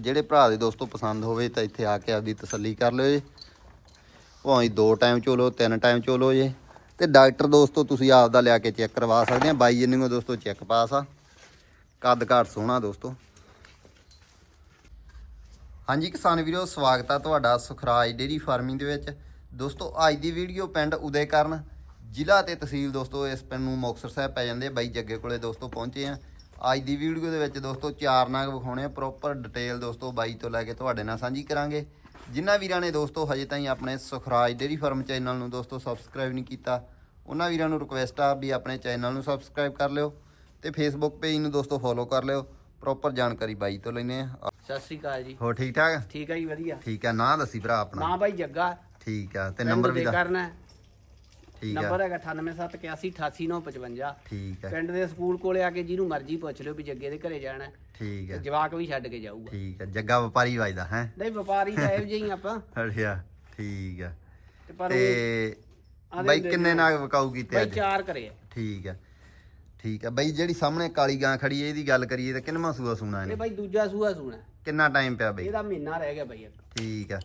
ਜਿਹੜੇ ਭਰਾ ਦੇ ਦੋਸਤੋ ਪਸੰਦ ਹੋਵੇ ਤਾਂ ਇੱਥੇ ਆ ਕੇ ਆਪਦੀ ਤਸੱਲੀ ਕਰ ਲਿਓ ਜੀ। ਭਾਵੇਂ ਦੋ ਟਾਈਮ ਚੋਲੋ ਤਿੰਨ ਟਾਈਮ ਚੋਲੋ ਜੀ। ਤੇ ਡਾਕਟਰ ਦੋਸਤੋ, ਤੁਸੀਂ ਆਪ ਦਾ ਲਿਆ ਕੇ ਚੈੱਕ ਕਰਵਾ ਸਕਦੇ ਆ। ਬਾਈ ਜਿੰਨੀ ਦੋਸਤੋ ਚੈੱਕ ਪਾਸ ਆ। ਕੱਦ ਘਾਟ ਸੋਹਣਾ ਦੋਸਤੋ। ਹਾਂਜੀ ਕਿਸਾਨ ਵੀਰੋ, ਸਵਾਗਤ ਆ ਤੁਹਾਡਾ ਸੁਖਰਾਜ ਡੇਰੀ ਫਾਰਮਿੰਗ ਦੇ ਵਿੱਚ। ਦੋਸਤੋ, ਅੱਜ ਦੀ ਵੀਡੀਓ ਪਿੰਡ ਉਦੇ ਕਰਨ। ਜ਼ਿਲ੍ਹਾ ਤੇ ਤਹਿਸੀਲ ਦੋਸਤੋ, ਇਸ ਪਿੰਡ ਨੂੰ ਮੁਕਤਸਰ ਸਾਹਿਬ ਪੈ ਜਾਂਦੇ ਬਾਈ ਜੱਗੇ ਕੋਲੇ ਦੋਸਤੋ ਪਹੁੰਚੇ ਆ। ਅੱਜ ਦੀ ਵੀਡੀਓ ਦੇ ਵਿੱਚ ਦੋਸਤੋ ਚਾਰ ਨਾਗ ਵਿਖਾਉਣੇ ਆ ਪ੍ਰੋਪਰ ਡਿਟੇਲ ਦੋਸਤੋ ਬਾਈ ਤੋਂ ਲੈ ਕੇ ਤੁਹਾਡੇ ਨਾਲ ਸਾਂਝੀ ਕਰਾਂਗੇ। ਜਿਨ੍ਹਾਂ ਵੀਰਾਂ ਨੇ ਦੋਸਤੋ ਹਜੇ ਤਾਈਂ ਆਪਣੇ ਸੁਖਰਾਜ ਡੇਰੀ ਫਾਰਮ ਚੈਨਲ ਨੂੰ ਦੋਸਤੋ ਸਬਸਕ੍ਰਾਈਬ ਨਹੀਂ ਕੀਤਾ ਉਹਨਾਂ ਵੀਰਾਂ ਨੂੰ ਰਿਕੁਐਸਟ ਆ ਵੀ ਆਪਣੇ ਚੈਨਲ ਨੂੰ ਸਬਸਕ੍ਰਾਈਬ ਕਰ ਲਿਓ ਤੇ ਫੇਸਬੁੱਕ ਪੇਜ ਨੂੰ ਦੋਸਤੋ ਫੋਲੋ ਕਰ ਲਿਓ। ਪ੍ਰੋਪਰ ਜਾਣਕਾਰੀ ਬਾਈ ਤੋਂ ਲੈਨੇ ਆ। ਸਤਿ ਸ੍ਰੀ ਅਕਾਲ ਜੀ। ਹੋ ਠੀਕ ਠਾਕ? ਠੀਕ ਆ ਜੀ ਵਧੀਆ। ਠੀਕ ਆ ਨਾਂ ਦੱਸੀ ਭਰਾ ਆਪਣਾ। ਨਾਂ ਬਾਈ ਜੱਗਾ। ਠੀਕ ਆ ਤੇ ਨੰਬਰ ਵੀ ਦੇ ਦਾ ਕਰਨਾ ਨੰਬਰ ਹੈਗਾ 9871888955 ਠੀਕ ਆ। ਪਿੰਡ ਦੇ ਸਕੂਲ ਕੋਲੇ ਆ ਕੇ ਜਿਹਨੂੰ ਮਰਜ਼ੀ ਪੁੱਛ ਲਿਓ ਵੀ ਜੱਗੇ ਦੇ ਘਰੇ ਜਾਣਾ ਹੈ। ਠੀਕ ਆ। ਜਵਾਕ ਵੀ ਛੱਡ ਕੇ ਜਾਊਗਾ। ਠੀਕ ਆ। ਜੱਗਾ ਵਪਾਰੀ ਵਜਦਾ ਹੈ? ਨਹੀਂ ਵਪਾਰੀ ਤਾਂ ਇਹੋ ਜਿਹੇ ਹੀ ਆਪਾਂ। ਅੱਛਾ ਠੀਕ ਆ। ਤੇ ਬਾਈ ਕਿੰਨੇ ਨਾਗ ਵਕਾਊ ਕੀਤੇ ਬਾਈ ਅੱਜ? ਚਾਰ ਕਰੇ। ਠੀਕ ਆ। ਠੀਕ ਆ। ਬਾਈ ਜਿਹੜੀ ਸਾਹਮਣੇ ਕਾਲੀ ਗਾਂ ਖੜੀ ਹੈ ਇਹਦੀ ਗੱਲ ਕਰੀਏ ਤਾਂ ਕਿੰਨਵਾਂ ਸੂਆ ਸੁਣਾ ਇਹ ਬਾਈ ਦੂਜਾ ਸੂਆ ਸੂਣਾ। ਕਿੰਨਾ ਟਾਈਮ ਪਿਆ ਬਾਈ? ਇਹਦਾ ਮਹੀਨਾ ਰਹਿ ਗਿਆ ਬਾਈ ਇੱਕ। ਠੀਕ ਆ।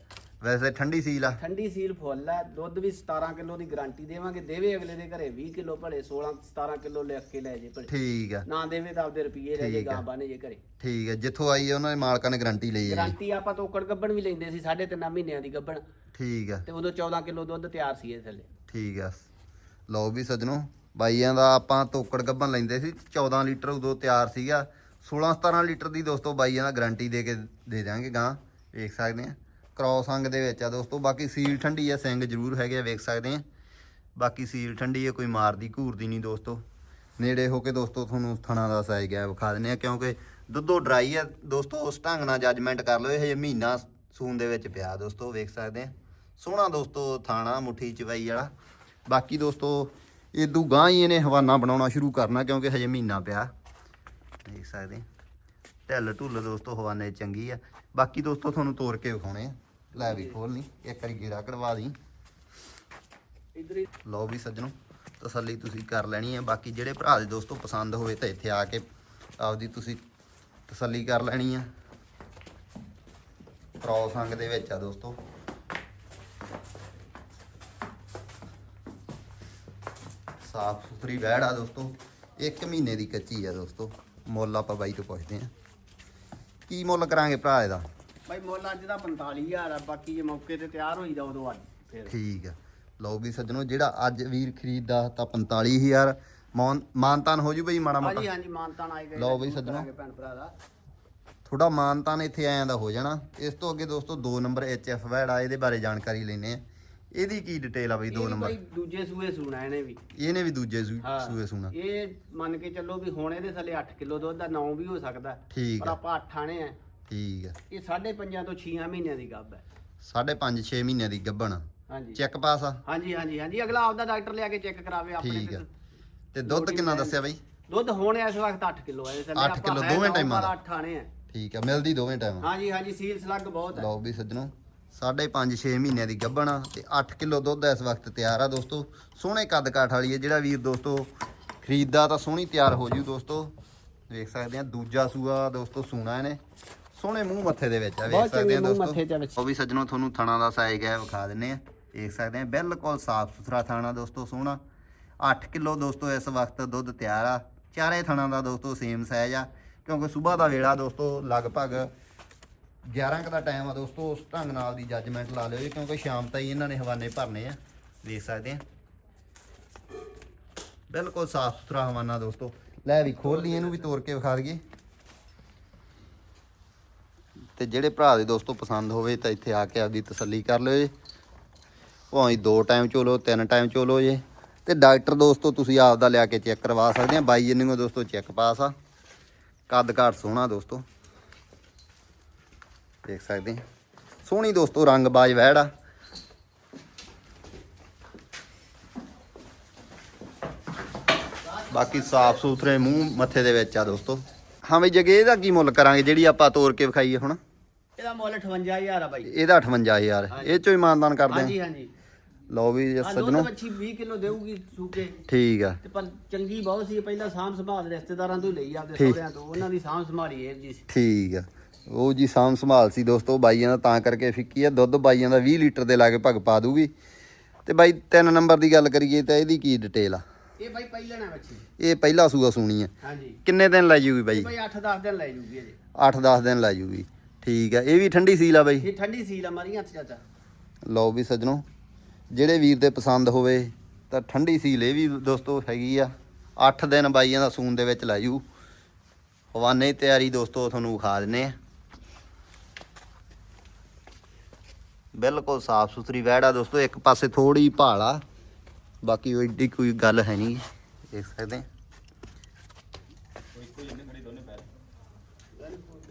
ਵੈਸੇ ਠੰਡੀ ਸੀਲ ਆ। ਠੰਡੀ ਸੀਲ ਫੁੱਲ ਹੈ ਦੁੱਧ ਵੀ 17 ਕਿਲੋ ਦੀ ਗਾਰੰਟੀ ਦੇਵਾਂਗੇ। ਦੇਵੇ ਅਗਲੇ ਦੇ ਘਰੇ 20 ਕਿਲੋ ਭਲੇ 16 17 ਕਿਲੋ ਲਿਖ ਕੇ ਲੈ ਜੇ ਭਲੇ। ਠੀਕ ਆ। ਨਾ ਦੇਵੇ ਤਾਂ ਆਪਦੇ ਰੁਪਏ ਲੈ ਜੇ ਆ। ਗਾਂ ਬਾਨੇ ਜੇ ਘਰੇ। ਠੀਕ ਆ। ਜਿੱਥੋਂ ਆਈ ਆ ਉਹਨਾਂ ਦੇ ਮਾਲਕਾਂ ਨੇ ਗਾਰੰਟੀ ਲਈ ਜੀ। ਗਾਰੰਟੀ ਆਪਾਂ ਤੋਕੜ ਗੱਬਣ ਵੀ ਲੈਂਦੇ ਸੀ ਸਾਢੇ ਤਿੰਨ ਮਹੀਨਿਆਂ ਦੀ ਗੱਬਣ। ਠੀਕ ਆ। ਤੇ ਉਦੋਂ 14 ਕਿਲੋ ਦੁੱਧ ਤਿਆਰ ਸੀ ਇਹ ਥੱਲੇ। ਠੀਕ ਆ। ਲਓ ਵੀ ਸੱਜਣੋ ਬਾਈਆਂ ਦਾ ਆਪਾਂ ਤੋਕੜ ਗੱਭਣ ਲੈਂਦੇ ਸੀ। 14 ਲੀਟਰ ਉਦੋਂ ਤਿਆਰ ਸੀਗਾ। 16 17 ਲੀਟਰ ਦੀ ਦੋਸਤੋ ਬਾਈਆਂ ਦਾ ਗਾਰੰਟੀ ਦੇ ਕੇ ਦੇ ਦਿਆਂਗੇ ਗਾਂ। ਵੇਖ ਸਕਦੇ ਆ। ਕ੍ਰੋਸ ਅੰਗ ਦੇ ਵਿੱਚ ਆ ਦੋਸਤੋ, ਬਾਕੀ ਸੀਲ ਠੰਡੀ ਆ, ਸਿੰਗ ਜ਼ਰੂਰ ਹੈਗੇ ਆ, ਵੇਖ ਸਕਦੇ ਆ। ਬਾਕੀ ਸੀਲ ਠੰਡੀ ਆ, ਕੋਈ ਮਾਰਦੀ ਘੂਰਦੀ ਨਹੀਂ ਦੋਸਤੋ। ਨੇੜੇ ਹੋ ਕੇ ਦੋਸਤੋ, ਤੁਹਾਨੂੰ ਥਣਾ ਦਾ ਸਾਈਜ਼ ਗਿਆ ਵਿਖਾ ਦਿੰਦੇ ਆ, ਕਿਉਂਕਿ ਦੁੱਧੋ ਡਰਾਈ ਆ। ਦੋਸਤੋ, ਉਸ ਢੰਗ ਨਾਲ ਜੱਜਮੈਂਟ ਕਰ ਲਓ, ਇਹ ਹਜੇ ਮਹੀਨਾ ਸੂਨ ਦੇ ਵਿੱਚ ਪਿਆ ਦੋਸਤੋ, ਵੇਖ ਸਕਦੇ ਆ। ਸੋਹਣਾ ਦੋਸਤੋ, ਥਾਣਾ, ਮੁੱਠੀ, ਚਵਾਈ ਵਾਲਾ। ਬਾਕੀ ਦੋਸਤੋ ਇਦੂ ਗਾਂ ਹੀ ਇਹਨੇ ਹਵਾਨਾ ਬਣਾਉਣਾ ਸ਼ੁਰੂ ਕਰਨਾ, ਕਿਉਂਕਿ ਹਜੇ ਮਹੀਨਾ ਪਿਆ। ਦੇਖ ਸਕਦੇ ਢਿੱਲ ਢੁੱਲ ਦੋਸਤੋ, ਹਵਾਨੇ ਚੰਗੀ ਆ। ਬਾਕੀ ਦੋਸਤੋ, ਤੁਹਾਨੂੰ ਤੋੜ ਕੇ ਵਿਖਾਉਣੇ ਆ। ਲੈ ਵੀ ਖੋਲ ਲਈ ਇੱਕ ਵਾਰੀ ਗੇੜਾ ਕਢਵਾ ਦੀ। ਇਧਰ ਹੀ। ਲਓ ਵੀ ਸੱਜਣੋ ਤਸੱਲੀ ਤੁਸੀਂ ਕਰ ਲੈਣੀ ਹੈ। ਬਾਕੀ ਜਿਹੜੇ ਭਰਾ ਦੇ ਦੋਸਤੋ ਪਸੰਦ ਹੋਵੇ ਤਾਂ ਇੱਥੇ ਆ ਕੇ ਆਪਦੀ ਤੁਸੀਂ ਤਸੱਲੀ ਕਰ ਲੈਣੀ ਆ ਕ੍ਰੋਸ ਅੰਗ ਦੇ ਵਿੱਚ ਆ ਦੋਸਤੋ। ਸਾਫ਼ ਸੁਥਰੀ ਵਹਿੜ ਆ ਦੋਸਤੋ। ਇੱਕ ਮਹੀਨੇ ਦੀ ਕੱਚੀ ਆ ਦੋਸਤੋ। ਮੁੱਲ ਆਪਾਂ ਬਾਈ ਤੋਂ ਪੁੱਛਦੇ ਆ ਕੀ ਮੁੱਲ ਕਰਾਂਗੇ ਭਰਾ ਇਹਦਾ? ਬਾਈ ਮੁੱਲ ਅੱਜ ਦਾ 45000 ਆ ਬਾਕੀ ਜੇ ਮੌਕੇ ਤੇ ਤਿਆਰ ਹੋਈਦਾ ਉਦੋਂ ਅੱਜ ਫਿਰ। ਠੀਕ ਆ। ਲਓ ਵੀ ਸੱਜਣੋ ਜਿਹੜਾ ਅੱਜ ਵੀਰ ਖਰੀਦਦਾ ਤਾਂ 45000 ਮਾਨ ਮਾਨਤਾਨ ਹੋ ਜੂ ਬਈ ਮਾੜਾ ਹਾਂਜੀ ਮੋਟਾ। ਹਾਂਜੀ ਮਾਨਤਾਨ ਆਏ ਗਏ ਲਓ ਬਈ ਸੱਜਣੋ। ਕਰਾਂਗੇ ਭੈਣ ਭਰਾ ਦਾ। ਥੋੜਾ ਮਾਨਤਾਨ ਇੱਥੇ ਆਇਆਂ ਦਾ ਹੋ ਜਾਣਾ। ਇਸ ਤੋਂ ਅੱਗੇ ਦੋਸਤੋ 2 ਨੰਬਰ ਐਚਐਫ ਵੈੜਾ ਇਹਦੇ ਬਾਰੇ ਜਾਣਕਾਰੀ ਲੈਨੇ ਆ। ਇਹਦੀ ਕੀ ਡਿਟੇਲ ਆ ਬਈ 2 ਇਹ ਨੰਬਰ? ਬਾਈ ਦੂਜੇ ਸੂਏ ਸੂਣਾ ਇਹਨੇ ਵੀ। ਇਹਨੇ ਵੀ ਦੂਜੇ ਸੂਏ ਸੁਣਾ। ਇਹ ਮੰਨ ਕੇ ਚੱਲੋ ਵੀ ਹੁਣ ਇਹਦੇ ਥੱਲੇ 8 ਕਿਲੋ ਦੁੱਧ ਦਾ 9 ਵੀ ਹੋ ਸਕਦਾ। ਪਰ ਆ। ਆਪਾਂ 8 ਆਣੇ ਆ। ਠੀਕ ਆ। ਇਹ 5.5 ਤੋਂ 6 ਮਹੀਨਿਆਂ ਦੀ ਗੱਭ ਹੈ। ਸਾਢੇ 5 6 ਮਹੀਨਿਆਂ ਦੀ ਗੱਭਣ ਹਾਂਜੀ। ਚੈੱਕ ਪਾਸ ਆ? ਹਾਂਜੀ ਹਾਂਜੀ ਹਾਂਜੀ। ਅਗਲਾ ਆਪਦਾ ਡਾਕਟਰ ਲਿਆ ਕੇ ਚੈੱਕ ਕਰਾਵੇ ਆਪਣੇ ਠੀਕ ਆ। ਤੇ। ਦੁੱਧ ਕਿੰਨਾ ਦੱਸਿਆ ਬਈ? ਦੁੱਧ ਹੁਣ ਇਸ ਵਕਤ 8 ਕਿਲੋ ਹੈ। ਅੱਠ ਕਿੱਲੋ ਦੋਵੇਂ ਟਾਈਮਾਂ ਦਾ। 8 ਆਣੇ ਆ। ਠੀਕ ਆ ਮਿਲਦੀ ਦੋਵੇਂ ਟਾਈਮ। ਹਾਂਜੀ ਹਾਂਜੀ ਸੀਲ ਸਲੱਗ ਬਹੁਤ ਹੈ। ਲਓ ਵੀ ਸੱਜਣੋ ਸਾਢੇ 5 6 ਮਹੀਨਿਆਂ ਦੀ ਗੱਭਣ ਆ ਤੇ 8 ਕਿਲੋ ਦੁੱਧ ਇਸ ਵਕਤ ਤਿਆਰ ਆ ਦੋਸਤੋ। ਸੋਹਣੇ ਕੱਦ ਕਾਠ ਵਾਲੀ ਹੈ। ਜਿਹੜਾ ਵੀਰ ਦੋਸਤੋ ਖਰੀਦਦਾ ਤਾਂ ਸੋਹਣੀ ਤਿਆਰ ਹੋ ਜੂ ਦੋਸਤੋ। ਦੇਖ ਸਕਦੇ ਆ ਦੂਜਾ ਸੂਆ ਦੋਸਤੋ ਸੂਣਾ ਇਹਨੇ। ਸੋਹਣੇ ਮੂੰਹ ਮੱਥੇ ਦੇ ਵਿੱਚ ਆ ਵੇਖ ਬਹੁਤ ਸਕਦੇ ਚੰਗੇ ਆ ਮੂੰਹ ਦੋਸਤੋ। ਮੱਥੇ ਦੇ ਵਿੱਚ। ਉਹ ਵੀ ਸੱਜਣੋ ਤੁਹਾਨੂੰ ਥਣਾ ਦਾ ਸਾਈਜ਼ ਹੈ ਵਿਖਾ ਦਿੰਨੇ ਆ ਦੇਖ ਸਕਦੇ ਆ ਬਿਲਕੁਲ ਸਾਫ਼ ਸੁਥਰਾ ਥਾਣਾ ਦੋਸਤੋ ਸੋਹਣਾ। 8 ਕਿਲੋ ਦੋਸਤੋ ਇਸ ਵਕਤ ਦੁੱਧ ਤਿਆਰ ਆ। ਚਾਰੇ ਥਣਾ ਦਾ ਦੋਸਤੋ ਸੇਮ ਸਾਈਜ਼ ਆ। ਕਿਉਂਕਿ ਸਵੇਰ ਦਾ ਵੇਲਾ ਦੋਸਤੋ ਲਗਭਗ 11 ਕੁ ਦਾ ਟਾਈਮ ਆ ਦੋਸਤੋ ਉਸ ਢੰਗ ਨਾਲ ਦੀ ਜੱਜਮੈਂਟ ਲਾ ਲਿਓ ਜੀ ਕਿਉਂਕਿ ਸ਼ਾਮ ਤਾਈਂ ਇਹਨਾਂ ਨੇ ਹਵਾਨੇ ਭਰਨੇ ਆ। ਦੇਖ ਸਕਦੇ ਆ ਬਿਲਕੁਲ ਸਾਫ਼ ਸੁਥਰਾ ਹਵਾਨਾ ਦੋਸਤੋ। ਲੈ ਵੀ ਖੋਲ ਲਈ ਇਹਨੂੰ ਵੀ ਤੋੜ ਕੇ ਵਿਖਾ ਦਈਏ। ਤੇ ਜਿਹੜੇ ਭਰਾ ਦੇ ਦੋਸਤੋ ਪਸੰਦ ਹੋਵੇ ਤਾਂ ਇੱਥੇ ਆ ਕੇ ਆਪਦੀ ਤਸੱਲੀ ਕਰ ਲਿਓ ਜੀ। ਭਾਵੇਂ ਦੋ ਟਾਈਮ ਚੋਲੋ ਤਿੰਨ ਟਾਈਮ ਚੋਲੋ ਜੀ। ਤੇ ਡਾਕਟਰ ਦੋਸਤੋ, ਤੁਸੀਂ ਆਪ ਦਾ ਲਿਆ ਕੇ ਚੈੱਕ ਕਰਵਾ ਸਕਦੇ ਆ। ਬਾਈ ਜਿੰਨੀ ਦੋਸਤੋ ਚੈੱਕ ਪਾਸ ਆ। ਕੱਦ ਘਾਟ ਸੋਹਣਾ ਦੋਸਤੋ। ਦੇਖ ਸਕਦੇ ਸੋਹਣੀ ਦੋਸਤੋ, ਰੰਗ ਬਾਜ ਵਹਿੜ ਆ। ਬਾਕੀ ਸਾਫ਼ ਸੁਥਰੇ ਮੂੰਹ ਮੱਥੇ ਦੇ ਵਿੱਚ ਆ ਦੋਸਤੋ। ਹਾਂ ਬਈ ਜਗੇ ਇਹਦਾ ਕੀ ਮੁੱਲ ਕਰਾਂਗੇ ਜਿਹੜੀ ਆਪਾਂ ਤੋਰ ਕੇ ਵਿਖਾਈਏ ਹੁਣ? ਇਹਦਾ ਮੁੱਲ 58000 ਆ ਬਾਈ। ਇਹਦਾ 58000 ਇਹ ਚੋਂ ਹੀ ਮਾਨਦਾਨ ਕਰਦੇ ਹਾਂਜੀ ਆ? ਹਾਂਜੀ ਲਓ ਵੀ ਆ ਦੁੱਧ ਸੱਜਣੋ ਬੱਚੀ 20 ਕਿਲੋ ਦੇਊਗੀ ਸੂਕੇ। ਠੀਕ ਆ। ਤੇ ਪਰ ਚੰਗੀ ਬਹੁਤ ਸੀ ਪਹਿਲਾਂ ਸਾਂਭ ਸੰਭਾਲ ਰਿਸ਼ਤੇਦਾਰਾਂ ਤੋਂ ਲਈ ਆਪਦੇ। ਸਹੁਰਿਆਂ ਤੋਂ। ਉਹਨਾਂ ਦੀ ਸਾਂਭ ਸੰਭਾਲੀ ਇਹ ਜੀ ਠੀਕ ਆ। ਉਹ ਜੀ ਸਾਂਭ ਸੰਭਾਲ ਸੀ ਦੋਸਤੋ ਬਾਈਆਂ ਦਾ ਤਾਂ ਕਰਕੇ ਫਿੱਕੀ ਆ। ਦੁੱਧ ਬਾਈਆਂ ਦਾ 20 ਲੀਟਰ ਦੇ ਲਾਗੇ ਭਗ ਪਾ ਦੂਗੀ। ਤੇ ਬਾਈ ਤਿੰਨ ਨੰਬਰ ਦੀ ਗੱਲ ਕਰੀਏ ਤਾਂ ਇਹਦੀ ਕੀ ਡਿਟੇਲ ਆ? ਇਹ ਬਾਈ ਪਹਿਲਾਂ ਨਾ ਬੱਚੀ। ਇਹ ਪਹਿਲਾ ਸੂਆ ਸੂਣੀ ਆ। ਹਾਂਜੀ। ਕਿੰਨੇ ਦਿਨ ਲੈ ਜੂਗੀ ਇਹ ਬਾਈ ਬਾਈ 8-10 ਦਿਨ ਲੈ ਜੂਗੀ ਅਜੇ। 8-10 ਦਿਨ ਲੈ ਜੂਗੀ। ਠੀਕ ਆ ਇਹ ਵੀ ਠੰਡੀ ਸੀਲ ਆ ਬਾਈ। ਇਹ ਠੰਡੀ ਸੀਲ ਆ ਮਾਰੀ ਹੱਥ ਚਾਚਾ ਲਓ ਵੀ ਸੱਜਣੋ ਜਿਹੜੇ ਵੀਰ ਦੇ ਪਸੰਦ ਹੋਵੇ ਤਾਂ ਠੰਡੀ ਸੀਲ ਇਹ ਵੀ ਦੋਸਤੋ ਹੈਗੀ ਆ। 8 ਦਿਨ ਬਾਈਆਂ ਦਾ ਸੂਨ ਦੇ ਵਿੱਚ ਲੈ ਜੂ। ਹਵਾਨੇ ਤਿਆਰੀ ਦੋਸਤੋ ਤੁਹਾਨੂੰ ਵਿਖਾ ਦਿੰਨੇ ਆ। ਬਿਲਕੁਲ ਸਾਫ਼ ਸੁਥਰੀ ਵਹਿੜ ਆ ਦੋਸਤੋ ਇੱਕ ਪਾਸੇ ਥੋੜੀ ਭਾਲ ਆ ਬਾਕੀ ਉਹ ਏਡੀ ਕੋਈ ਗੱਲ ਹੈ ਨਹੀਂ ਦੇਖ ਸਕਦੇ ਆ।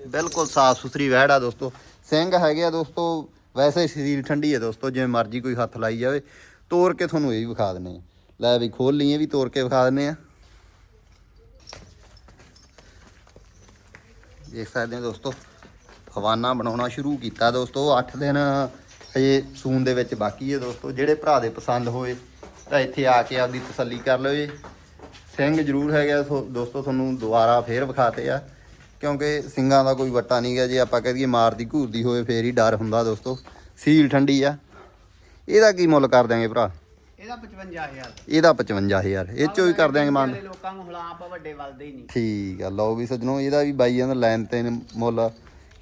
ਬਿਲਕੁਲ ਸਾਫ਼ ਸੁਥਰੀ ਵਹਿੜ ਆ ਦੋਸਤੋ। ਸਿੰਘ ਹੈਗੇ ਆ ਦੋਸਤੋ, ਵੈਸੇ ਸਰੀਰ ਠੰਡੀ ਹੈ ਦੋਸਤੋ, ਜਿਵੇਂ ਮਰਜ਼ੀ ਕੋਈ ਹੱਥ ਲਾਈ ਜਾਵੇ। ਤੋੜ ਕੇ ਤੁਹਾਨੂੰ ਇਹ ਵੀ ਵਿਖਾ ਦਿੰਨੇ ਆ। ਲੈ ਵੀ ਖੋਲ ਲਈਏ ਵੀ ਤੋੜ ਕੇ ਵਿਖਾ ਦਿੰਨੇ ਆ। ਦੇਖ ਸਕਦੇ ਹੋ ਦੋਸਤੋ ਫਵਾਨਾ ਬਣਾਉਣਾ ਸ਼ੁਰੂ ਕੀਤਾ ਦੋਸਤੋ 8 ਦਿਨ ਹਜੇ ਸੂਨ ਦੇ ਵਿੱਚ ਬਾਕੀ ਹੈ ਦੋਸਤੋ। ਜਿਹੜੇ ਭਰਾ ਦੇ ਪਸੰਦ ਹੋਏ, ਤਾਂ ਇੱਥੇ ਆ ਕੇ ਆਪਦੀ ਤਸੱਲੀ ਕਰ ਲਓ ਜੀ ਸਿੰਘ ਜ਼ਰੂਰ ਹੈਗਾ ਸੋ ਦੋਸਤੋ, ਤੁਹਾਨੂੰ ਦੁਬਾਰਾ ਫੇਰ ਵਿਖਾਤੇ ਆ। ਕਿਉਂਕਿ ਸਿੰਘਾਂ ਦਾ ਕੋਈ ਵੱਟਾ ਨਹੀਂ ਗਾ ਜੇ ਆਪਾਂ ਕਹਦੀਏ ਮਾਰਦੀ ਘੂਰਦੀ ਹੋਵੇ ਫੇਰ ਹੀ ਡਰ ਹੁੰਦਾ ਦੋਸਤੋ। ਸੀਲ ਠੰਡੀ ਆ। ਇਹਦਾ ਕੀ ਮੁੱਲ ਕਰ ਦਿਆਂਗੇ ਭਰਾ? ਇਹਦਾ 55000 ਇਹਦਾ 55000 ਇਹ ਚੋਂ ਹੀ ਕਰ ਦਿਆਂਗੇ ਮੰਨ ਵਾਲੇ ਲੋਕਾਂ ਨੂੰ ਹਲਾ ਆਪਾਂ ਵੱਡੇ ਵੱਲਦੇ ਹੀ ਨਹੀਂ। ਠੀਕ ਆ ਲਓ ਵੀ ਸੱਜਣੋ ਇਹਦਾ ਵੀ ਬਾਈਆਂ ਦਾ ਲੈਣ ਤੇ ਮੁੱਲ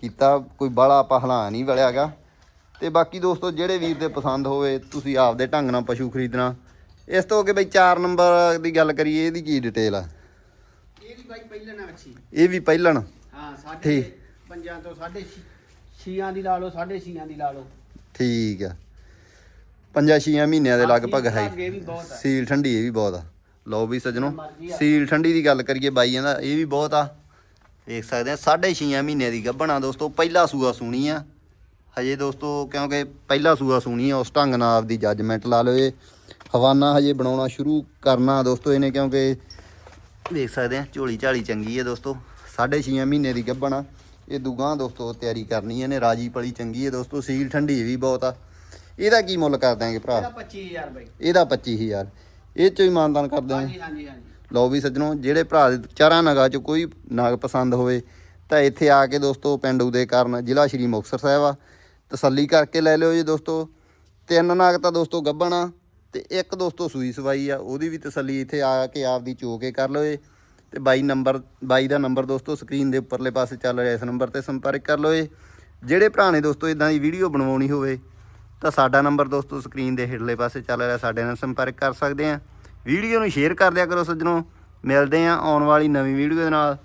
ਕੀਤਾ ਕੋਈ ਬਾਲਾ ਆਪਾਂ ਹਲਾ ਨਹੀਂ ਵਲਿਆਗਾ ਤੇ ਬਾਕੀ ਦੋਸਤੋ ਜਿਹੜੇ ਵੀਰ ਦੇ ਪਸੰਦ ਹੋਵੇ ਤੁਸੀਂ ਆਪਦੇ ਢੰਗ ਨਾਲ ਪਸ਼ੂ ਖਰੀਦਣਾ। ਇਸ ਤੋਂ ਅੱਗੇ ਬਈ 4 ਨੰਬਰ ਦੀ ਗੱਲ ਕਰੀਏ ਇਹਦੀ ਕੀ ਡਿਟੇਲ ਆ? ਬਾਈ ਇਹ ਵੀ ਪਹਿਲਣ। ਹਾਂ ਸਾਡੇ ਠੀਕ। ਪੰਜਾਂ ਤੋਂ ਸਾਢੇ ਛੇ- ਛੀਆਂ ਦੀ ਲਾ ਲਓ ਸਾਢੇ ਛੀਆਂ ਦੀ ਲਾ ਲਓ। ਠੀਕ ਆ। ਪੰਜਾਂ ਛੀਆਂ ਮਹੀਨਿਆਂ ਦੇ ਹਾਂ, ਲਗਭਗ ਸੀਲ ਹੈ ਲੱਗੇ ਵੀ ਬਹੁਤ ਆ। ਸੀਲ ਠੰਡੀ ਇਹ ਵੀ ਬਹੁਤ ਆ। ਲਓ ਵੀ ਸੱਜਣੋ ਮਰਜ਼ੀ ਆ। ਸੀਲ ਠੰਡੀ ਦੀ ਗੱਲ ਕਰੀਏ ਬਾਈਆਂ ਦਾ ਇਹ ਵੀ ਬਹੁਤ ਆ। ਦੇਖ ਸਕਦੇ ਆ ਸਾਢੇ ਛੀਆਂ ਮਹੀਨੇ ਦੀ ਗੱਭਣਾ ਦੋਸਤੋ ਪਹਿਲਾ ਸੂਆ ਸੂਣੀ ਆ। ਹਜੇ ਦੋਸਤੋ ਕਿਉਂਕਿ ਪਹਿਲਾ ਸੂਆ ਸੂਣੀ ਆ ਉਸ ਢੰਗ ਨਾਲ ਆਪਦੀ ਜੱਜਮੈਂਟ ਲਾ ਲਓ ਇਹ। ਹਵਾਨਾ ਹਜੇ ਬਣਾਉਣਾ ਸ਼ੁਰੂ ਕਰਨਾ ਦੋਸਤੋ ਇਹਨੇ ਕਿਉਂਕਿ ਦੇਖ ਸਕਦੇ ਆ ਝੋਲੀ ਝਾਲੀ ਚੰਗੀ ਹੈ ਦੋਸਤੋ। ਸਾਢੇ ਛੀਆਂ ਮਹੀਨੇ ਦੀ ਗੱਭਣਾ ਇਹ ਦੁਗਾਂ ਦੋਸਤੋ ਤਿਆਰੀ ਕਰਨੀ ਇਹਨੇ ਰਾਜੀ ਪਲੀ ਚੰਗੀ ਹੈ ਦੋਸਤੋ ਸੀਲ ਠੰਡੀ ਵੀ ਬਹੁਤ ਆ। ਇਹਦਾ ਕੀ ਮੁੱਲ ਕਰ ਦਾਂਗੇ ਭਰਾ? ਇਹਦਾ 25000 ਬਾਈ। ਇਹਦਾ 25000 ਇਹ ਚੋਂ ਹੀ ਮਾਨਦਾਨ ਕਰ ਦਾਂਗੇ ਹਾਂਜੀ ਹਾਂਜੀ ਹਾਂਜੀ। ਲਓ ਵੀ ਸੱਜਣੋ ਜਿਹੜੇ ਭਰਾ ਦੇ ਚਾਰਾਂ ਨਗਾਂ ਚ ਕੋਈ ਨਗ ਪਸੰਦ ਹੋਵੇ ਤਾਂ ਇੱਥੇ ਆ ਕੇ ਦੋਸਤੋ ਪਿੰਡ ਉਦੇ ਕਰਨ ਜ਼ਿਲ੍ਹਾ ਸ਼੍ਰੀ ਮੁਕਤਸਰ ਸਾਹਿਬ ਆ। ਤਸੱਲੀ ਕਰਕੇ ਲੈ ਲਿਓ ਜੀ ਦੋਸਤੋ। ਤਿੰਨ ਨਗ ਤਾਂ ਦੋਸਤੋ ਗੱਭਣਾ ਤੇ ਇੱਕ ਦੋਸਤੋ ਸੂਈ ਸਵਾਈ ਆ, ਉਹਦੀ ਵੀ ਤਸੱਲੀ ਇੱਥੇ ਆ ਕੇ ਆਪਦੀ ਚੋ ਕੇ ਕਰ ਲਓ ਜੀ ਤੇ ਬਾਈ ਨੰਬਰ, ਬਾਈ ਦਾ ਨੰਬਰ ਦੋਸਤੋ ਸਕਰੀਨ ਦੇ ਉੱਪਰਲੇ ਪਾਸੇ ਚੱਲ ਰਿਹਾ ਇਸ ਨੰਬਰ ਤੇ ਸੰਪਰਕ ਕਰ ਲਓ ਜਿਹੜੇ ਭਰਾ ਨੇ ਦੋਸਤੋ ਇਦਾਂ ਦੀ ਵੀਡੀਓ ਬਣਵਾਉਣੀ ਹੋਵੇ, ਤਾਂ ਸਾਡਾ ਨੰਬਰ ਦੋਸਤੋ ਸਕਰੀਨ ਦੇ ਹੇਠਲੇ ਪਾਸੇ ਚੱਲ ਰਿਹਾ, ਸਾਡੇ ਨਾਲ ਸੰਪਰਕ ਕਰ ਸਕਦੇ ਆ। ਵੀਡੀਓ ਨੂੰ ਸ਼ੇਅਰ ਕਰ ਦਿਆ ਕਰੋ ਸੱਜਣੋ। ਮਿਲਦੇ ਆ ਆਉਣ ਵਾਲੀ ਨਵੀਂ ਵੀਡੀਓ ਦੇ ਨਾਲ।